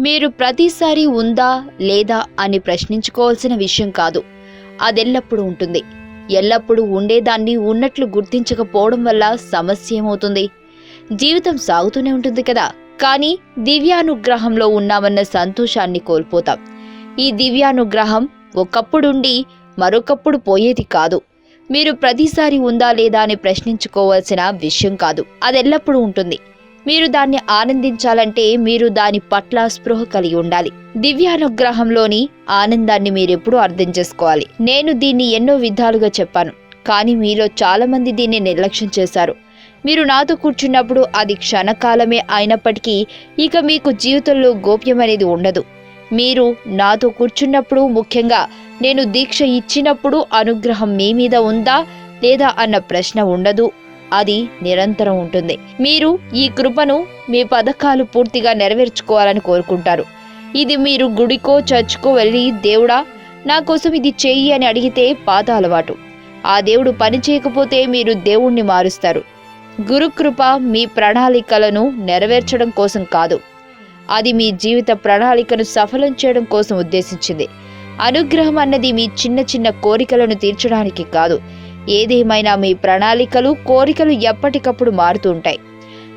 మీరు ప్రతిసారి ఉందా లేదా అని ప్రశ్నించుకోవాల్సిన విషయం కాదు. అదెల్లప్పుడూ ఉంటుంది. ఎల్లప్పుడూ ఉండేదాన్ని ఉన్నట్లు గుర్తించకపోవడం వల్ల సమస్య ఏమవుతుంది? జీవితం సాగుతూనే ఉంటుంది కదా. కానీ దివ్యానుగ్రహంలో ఉన్నామన్న సంతోషాన్ని కోల్పోతాం. ఈ దివ్యానుగ్రహం ఒకప్పుడుండి మరొకప్పుడు పోయేది కాదు. మీరు ప్రతిసారి ఉందా లేదా అని ప్రశ్నించుకోవాల్సిన విషయం కాదు. అది ఎల్లప్పుడూ ఉంటుంది. మీరు దాన్ని ఆనందించాలంటే మీరు దాని పట్ల స్పృహ కలిగి ఉండాలి. దివ్యానుగ్రహంలోని ఆనందాన్ని మీరెప్పుడూ అర్థం చేసుకోవాలి. నేను దీన్ని ఎన్నో విధాలుగా చెప్పాను కానీ మీలో చాలా మంది దీన్ని నిర్లక్ష్యం చేశారు. మీరు నాతో కూర్చున్నప్పుడు అది క్షణకాలమే అయినప్పటికీ ఇక మీకు జీవితంలో గోప్యం అనేది ఉండదు. మీరు నాతో కూర్చున్నప్పుడు ముఖ్యంగా నేను దీక్ష ఇచ్చినప్పుడు అనుగ్రహం మీ మీద ఉందా లేదా అన్న ప్రశ్న ఉండదు. అది నిరంతరం ఉంటుంది. మీరు ఈ కృపను మీ పథకాలు పూర్తిగా నెరవేర్చుకోవాలని కోరుకుంటారు. ఇది మీరు గుడికో చర్చ్కో వెళ్ళి దేవుడా నా కోసం ఇది చెయ్యి అని అడిగితే పాత అలవాటు ఆ దేవుడు పని చేయకపోతే మీరు దేవుణ్ణి మారుస్తారు. గురుకృప మీ ప్రణాళికలను నెరవేర్చడం కోసం కాదు. అది మీ జీవిత ప్రణాళికను సఫలం చేయడం కోసం ఉద్దేశించింది. అనుగ్రహం అన్నది మీ చిన్న చిన్న కోరికలను తీర్చడానికి కాదు. ఏదేమైనా మీ ప్రణాళికలు కోరికలు ఎప్పటికప్పుడు మారుతూ ఉంటాయి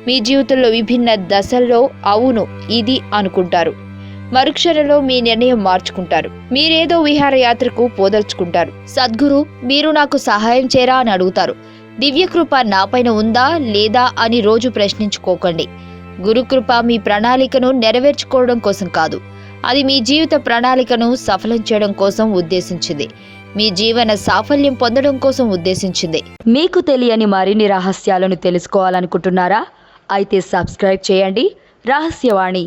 మీ జీవితంలో విభిన్న దశల్లో అవును ఇది అనుకుంటారు. మరుక్షణంలో మీ నిర్ణయం మార్చుకుంటారు. మీరేదో విహారయాత్రకు పోదలుచుకుంటారు. సద్గురు మీరు నాకు సహాయం చేయరా అని అడుగుతారు. దివ్యకృప నాపైన ఉందా లేదా అని రోజు ప్రశ్నించుకోకండి. గురుకృప మీ ప్రణాళికను నెరవేర్చుకోవడం కోసం కాదు. అది మీ జీవిత ప్రణాళికను సఫలం చేయడం కోసం ఉద్దేశించింది. మీ జీవన సాఫల్యం పొందడం కోసం ఉద్దేశించింది. మీకు తెలియని మరిన్ని రహస్యాలను తెలుసుకోవాలనుకుంటున్నారా? అయితే సబ్స్క్రైబ్ చేయండి. రహస్యవాణి.